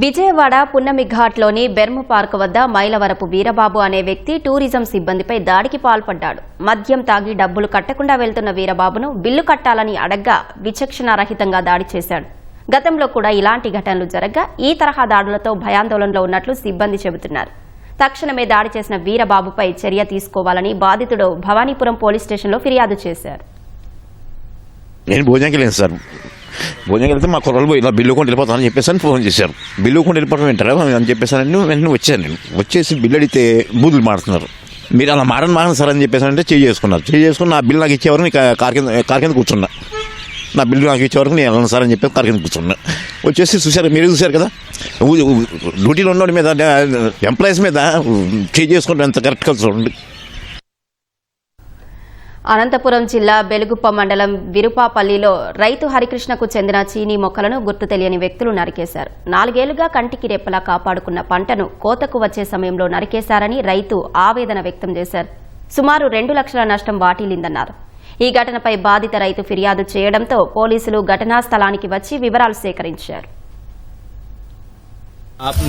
విజయవాడ పున్నమి ఘాట్లోని పార్క్ వద్ద మైలవరపు వీరబాబు అనే వ్యక్తి టూరిజం సిబ్బందిపై దాడికి పాల్పడ్డాడు. మద్యం తాగి డబ్బులు కట్టకుండా వెళ్తున్న వీరబాబును బిల్లు కట్టాలని అడగ్గా విచక్షణారహితంగా దాడి చేశాడు. గతంలో కూడా ఇలాంటి ఘటనలు జరగ్గా ఈ తరహా దాడులతో భయాందోళనలో ఉన్నట్లు సిబ్బంది చెబుతున్నారు. తక్షణమే దాడి చేసిన వీరబాబుపై చర్య తీసుకోవాలని బాధితుడు భవానీపురం పోలీస్ స్టేషన్లో ఫిర్యాదు చేశారు. నేను భోజనానికి సార్. భోజనం వెళ్తే మా కుర్రలు పోయి ఇలా బిల్లు కొంటే వెళ్ళిపోతానని చెప్పేసి ఫోన్ చేశారు. బిల్లు కొంటే వెళ్ళిపోవడం వింటారా అని చెప్పేసానని వెంటనే వచ్చాను నేను. వచ్చేసి బిల్లు అడిగితే బూతులు మారుతున్నారు మీరు అలా మారని మాడని సార్ అని చెప్పేసి అంటే చేయి చేసుకున్నారు. చేయి చేసుకుని నా బిల్లు నాకు ఇచ్చేవరకు నేను కార్ కింద కార్ కింద కూర్చున్నా. నా బిల్లు నాకు ఇచ్చేవరకు నేను వెళ్ళను సార్ అని చెప్పి కార్ కింద కూర్చున్నా. వచ్చేసి చూశారు మీరు చూశారు కదా? డ్యూటీలో ఉన్నోడి మీద ఎంప్లాయీస్ మీద చేంజ్ చేసుకుంటే ఎంత కరెక్ట్గా చూడండి. అనంతపురం జిల్లా బెలుగుప్ప మండలం విరుపాపల్లిలో రైతు హరికృష్ణకు చెందిన చీనీ మొక్కలను గుర్తు తెలియని వ్యక్తులు నరికేశారు. నాలుగేళ్ళుగా కంటికి రెప్పలా కాపాడుకున్న పంటను కోతకు వచ్చే సమయంలో నరికేశారని రైతు ఆవేదన వ్యక్తం చేశారు. సుమారు రెండు లక్షల నష్టం వాటిల్లిందన్నారు. ఈ ఘటనపై బాధిత రైతు ఫిర్యాదు చేయడంతో పోలీసులు ఘటనా స్థలానికి వచ్చి వివరాలు సేకరించారు.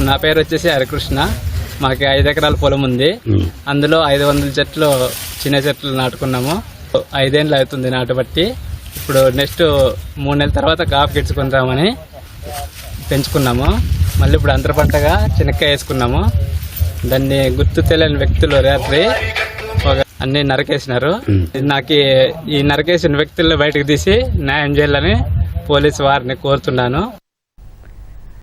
నా పేరు వచ్చేసి హరికృష్ణ. మాకు ఐదు ఎకరాల పొలం ఉంది. అందులో ఐదు వందల చెట్లు చిన్న చెట్లు నాటుకున్నాము. ఐదేళ్ళు అవుతుంది నాటుబట్టి ఇప్పుడు నెక్స్ట్ మూడు నెలల తర్వాత కాపు గిడ్చుకుందామని పెంచుకున్నాము. మళ్ళీ ఇప్పుడు అంతర పంటగా చెనక్కాయ వేసుకున్నాము. దాన్ని గుర్తు తెలియని వ్యక్తులు రాత్రి అన్ని నరకేసినారు. నాకు ఈ- ఈ నరకేసిన వ్యక్తులను బయటకు తీసి న్యాయం చేయాలని పోలీసు వారిని కోరుతున్నాను.